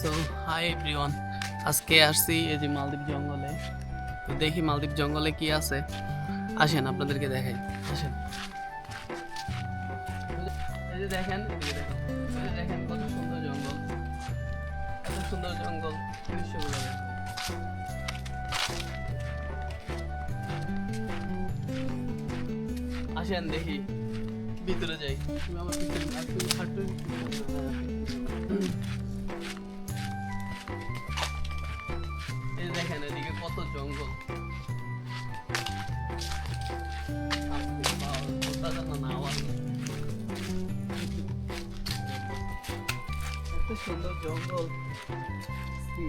So hi everyone আজকে আসছি এই যে মালদ্বীপ জঙ্গলে। দেখি মালদ্বীপ জঙ্গলে কি আছে। আসেন আপনাদেরকে দেখাই। আসেন। এই যে দেখেন দেখেন। জঙ্গল। সুন্দর জঙ্গল। আসেন দেখি। ভিতরে যাই। আমার হয়। সি।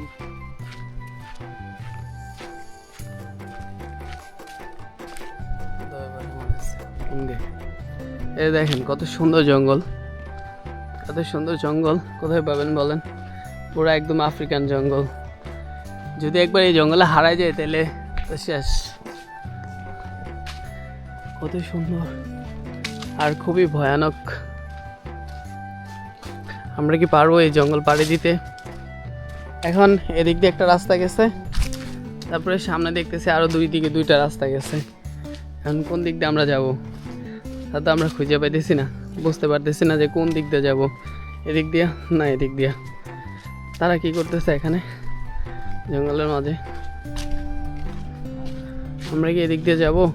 দেখেন কত সুন্দর জঙ্গল কত সুন্দর জঙ্গল কোথায় পাবেন বলেন পুরো একদম আফ্রিকান জঙ্গল যদি একবার এই জঙ্গলে হারাই যায় তাহলে শেষ। কত সুন্দর আর খুবই ভয়ানক। আমরা কি পারব এই জঙ্গল পাড়ি দিতে? এখন এদিক দিয়ে একটা রাস্তা গেছে, তারপরে সামনে দেখতেছি আরও দুই দিকে দুইটা রাস্তা গেছে। এখন কোন দিক দিয়ে আমরা যাব? তা তো আমরা খুঁজে পাইতেছি না, বুঝতে পারতেছি না যে কোন দিক দিয়ে যাব। এদিক দিয়া না এদিক দিয়া। তারা কি করতেছে এখানে? জঙ্গলের মাঝে। আমরা কি এদিক দিয়ে যাব?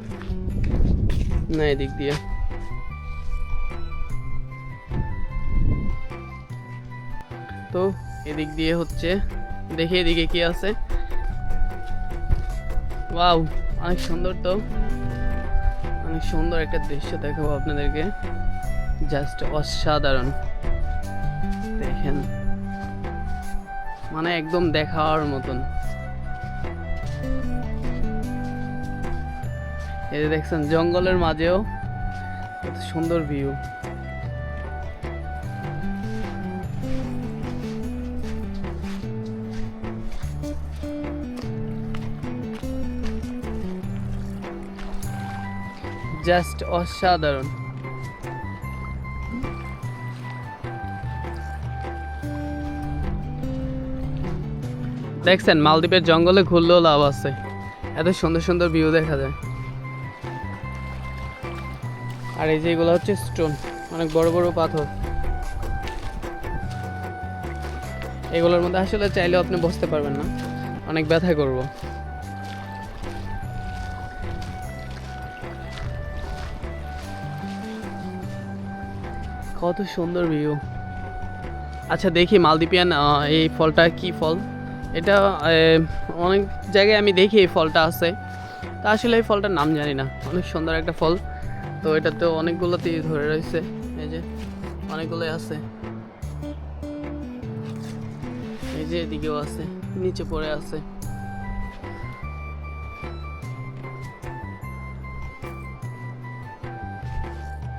না, এদিক দিয়ে। তো, এদিক দিয়ে হচ্ছে, দেখি এদিকে কি আছে। ওয়াও, অনেক সুন্দর তো। অনেক সুন্দর একটা দৃশ্য দেখাবো আপনাদেরকে। জাস্ট অসাধারণ। দেখেন। মানে একদম দেখার মতন। এই যে দেখছেন জঙ্গলের মাঝেও কত সুন্দর ভিউ। জাস্ট অসাধারণ। দেখছেন, মালদ্বীপের জঙ্গলে ঘুরলেও লাভ আছে। এত সুন্দর সুন্দর ভিউ দেখা যায়। আর এই যে এগুলো হচ্ছে স্টোন অনেক বড় বড় পাথর। এগুলোর মধ্যে আসলে চাইলেও আপনি বসতে পারবেন না। অনেক ব্যথা করব। কত সুন্দর ভিউ আচ্ছা দেখি মালদ্বীপিয়ান এই ফলটা কি ফল? এটা অনেক জায়গায় আমি দেখি এই ফলটা আছে। তা আসলে এই ফলটার নাম জানি না। অনেক সুন্দর একটা ফল। তো এটা তো অনেকগুলোতেই ধরে রয়েছে। এই যে, অনেকগুলোই আছে। এই যে এদিকেও আছে, নিচে পড়ে আছে।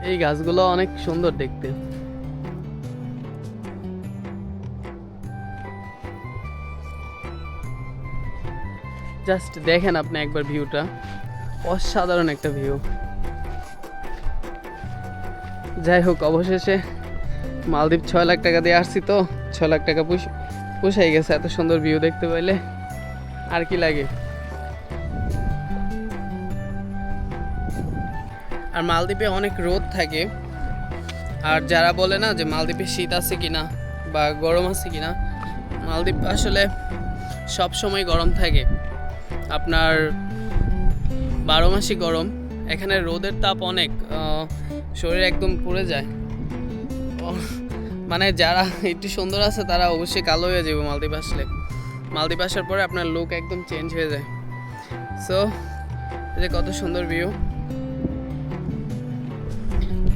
এই গাছগুলো অনেক সুন্দর দেখতে। জাস্ট দেখেন আপনি একবার ভিউটা অসাধারণ একটা ভিউ যাই হোক, অবশেষে মালদ্বীপ ছয় লাখ টাকা দিয়ে আসছি তো, ছয় লাখ টাকা পুষ পুষাই গেছে এত সুন্দর ভিউ দেখতে পাইলে। আর কি লাগে? আর মালদ্বীপে অনেক রোদ থাকে। আর যারা বলে না যে মালদ্বীপে শীত আছে কিনা বা গরম আছে কিনা, মালদ্বীপ আসলে সব সময় গরম থাকে। আপনার বারো মাসই গরম, এখানে রোদের তাপ অনেক শরীর একদম পুড়ে যায়। মানে যারা একটু সুন্দর আছে, তারা অবশ্যই কালো হয়ে যাবে মালদ্বীপ আসলে। মালদ্বীপ আসার পরে আপনার লুক একদম চেঞ্জ হয়ে যায়। সো যে কত সুন্দর ভিউ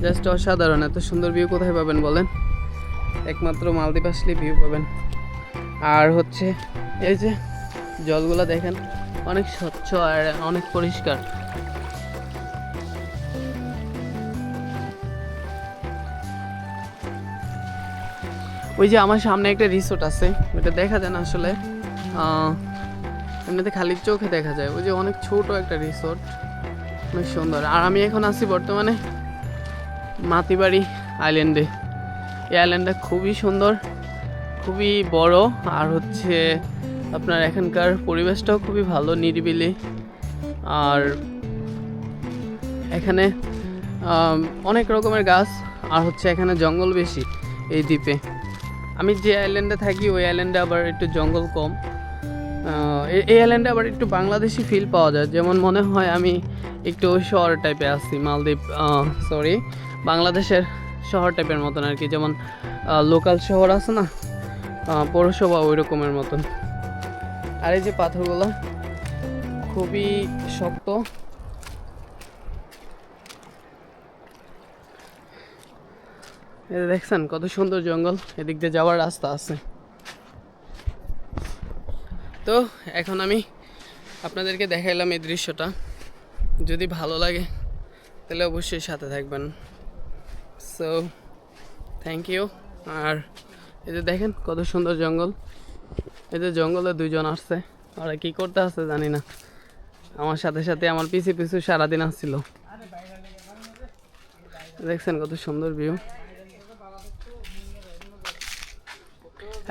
জাস্ট অসাধারণ, এত সুন্দর ভিউ কোথায় পাবেন বলেন? একমাত্র মালদ্বীপ আসলে ভিউ পাবেন। আর হচ্ছে, এই যে জলগুলো দেখেন। অনেক স্বচ্ছ আর অনেক পরিষ্কার। ওই যে আমার সামনে একটা রিসোর্ট আছে ওটা দেখা যায় না আসলে। এমনিতে খালি চোখে দেখা যায়। ওই যে অনেক ছোট একটা রিসোর্ট, অনেক সুন্দর। আর আমি এখন আছি বর্তমানে মাতিবাড়ি আইল্যান্ডে। এই আইল্যান্ডটা খুবই সুন্দর। খুবই বড়, আর হচ্ছে আপনার এখানকার পরিবেশটাও খুবই ভালো, নিরিবিলি। আর এখানে অনেক রকমের গাছ, আর হচ্ছে এখানে জঙ্গল বেশি এই দ্বীপে। আমি যে আইল্যান্ডে থাকি, ওই আইল্যান্ডে আবার একটু জঙ্গল কম। এই- আইল্যান্ডে আবার একটু বাংলাদেশি ফিল পাওয়া যায়। যেমন মনে হয় আমি একটু শহর টাইপে আছি, মালদ্বীপ সরি বাংলাদেশের শহর টাইপের মতন আর কি। যেমন লোকাল শহর আছে না পৌরসভা ওই রকমের মতন। আর এই যে পাথরগুলো, খুবই শক্ত। দেখছেন কত সুন্দর জঙ্গল, এদিক দিয়ে যাওয়ার রাস্তা আছে। তো এখন আমি আপনাদেরকে দেখাইলাম এই দৃশ্যটা। যদি ভালো লাগে, তাহলে অবশ্যই সাথে থাকবেন। সো থ্যাংক ইউ আর এই যে দেখেন কত সুন্দর জঙ্গল। এই যে জঙ্গলে দুইজন আসছে। ওরা কি করতে আসছে জানি না। আমার সাথে সাথে আমার পিছু পিছু সারাদিন আসছিল। দেখছেন কত সুন্দর ভিউ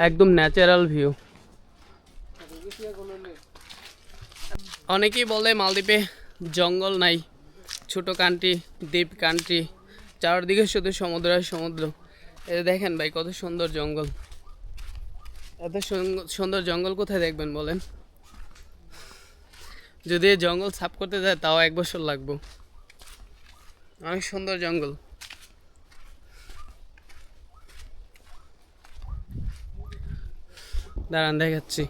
একদম ন্যাচারাল ভিউ অনেকেই বলে মালদ্বীপে জঙ্গল নাই। ছোট কান্ট্রি দ্বীপ কান্ট্রি চারদিকে শুধু সমুদ্র আর সমুদ্র। দেখেন ভাই, কত সুন্দর জঙ্গল। এত সুন্দর জঙ্গল কোথায় দেখবেন বলেন? যদি জঙ্গল সাফ করতে যায়, তাও এক বছর লাগবো। অনেক সুন্দর জঙ্গল। দাঁড়ান, দেখাচ্ছি।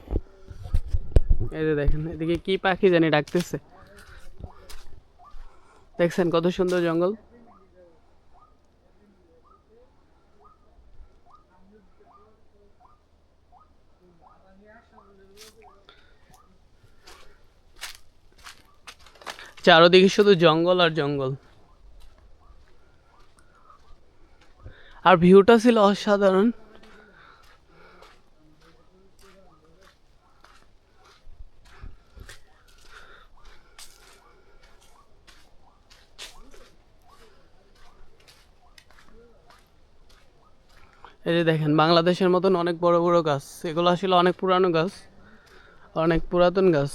এই যে দেখেন, এদিকে কি পাখি জানি ডাকতেছে। দেখছেন কত সুন্দর জঙ্গল? চারোদিকে শুধু জঙ্গল আর জঙ্গল। আর ভিউটা ছিল অসাধারণ। এই যে দেখেন, বাংলাদেশের মতন অনেক বড় বড় গাছ। এগুলো আসলে অনেক পুরানো গাছ, অনেক পুরাতন গাছ।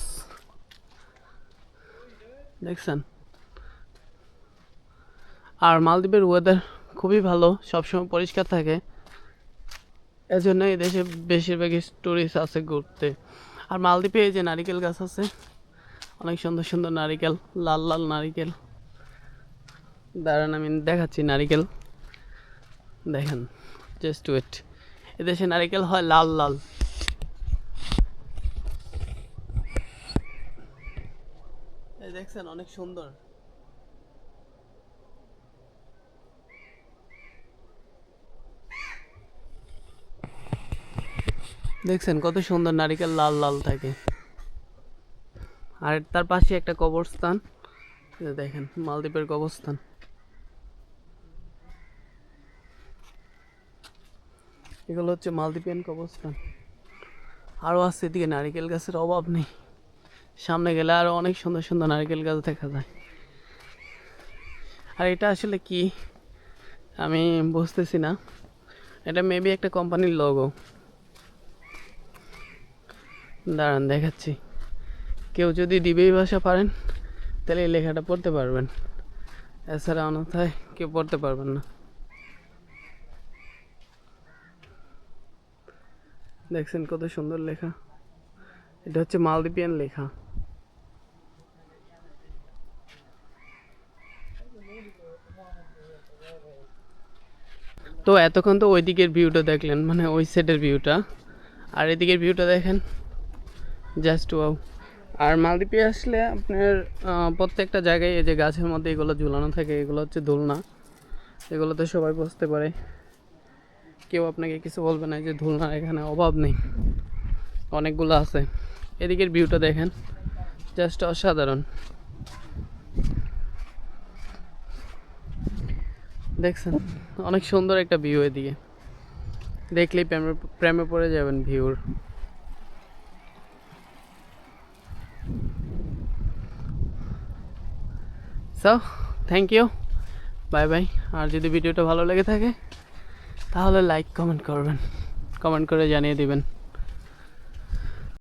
দেখছেন? আর মালদ্বীপের ওয়েদার খুবই ভালো, সবসময় পরিষ্কার থাকে। এজন্য এই দেশে বেশিরভাগই টুরিস্ট আছে ঘুরতে। আর মালদ্বীপে এই যে নারিকেল গাছ আছে, অনেক সুন্দর সুন্দর নারিকেল, লাল লাল নারিকেল। দাঁড়ান, আমি দেখাচ্ছি নারিকেল। দেখেন জাস্ট ওয়েট এদেশে নারিকেল হয় লাল লাল এই দেখছেন, অনেক সুন্দর। দেখছেন, কত সুন্দর নারিকেল লাল লাল থাকে। আর তার পাশে একটা কবরস্থান। দেখেন, মালদ্বীপের কবরস্থান। এগুলো হচ্ছে মালদ্বীপিয়ান কবরস্থান। আরও আছে এদিকে, নারিকেল গাছের অভাব নেই। সামনে গেলে আরও অনেক সুন্দর সুন্দর নারকেল গাছ দেখা যায়। আর এটা আসলে কি? আমি বুঝতেছি না। এটা মেবি একটা কোম্পানির লোগো দাঁড়ান, দেখাচ্ছি। কেউ যদি দিবেই ভাষা পারেন, তাহলে এই লেখাটা পড়তে পারবেন। এছাড়া অন্যথায় কেউ পড়তে পারবেন না। দেখছেন কত সুন্দর লেখা। এটা হচ্ছে মালদ্বীপিয়ান লেখা। তো এতক্ষণ তো ওই দিকের ভিউটা দেখলেন মানে ওই সাইডের ভিউটা আর এদিকের ভিউটা দেখেন জাস্ট ওয়াও আর মালদ্বীপে আসলে আপনার প্রত্যেকটা জায়গায় এই যে গাছের মধ্যে এগুলো ঝুলানো থাকে, এগুলো হচ্ছে দোলনা এগুলোতে সবাই বসতে পারে। কেউ আপনাকে কিছু বলবে না যে দোলনার এখানে অভাব নেই। অনেকগুলো আছে। এদিকের ভিউটা দেখেন জাস্ট অসাধারণ। দেখছেন? অনেক সুন্দর একটা ভিউ এদিকে। দেখলেই প্রেমে প্রেমে পড়ে যাবেন ভিউর so thank you bye bye আর যদি ভিডিওটা ভালো লেগে থাকে, তাহলে লাইক কমেন্ট করবেন। কমেন্ট করে জানিয়ে দিবেন।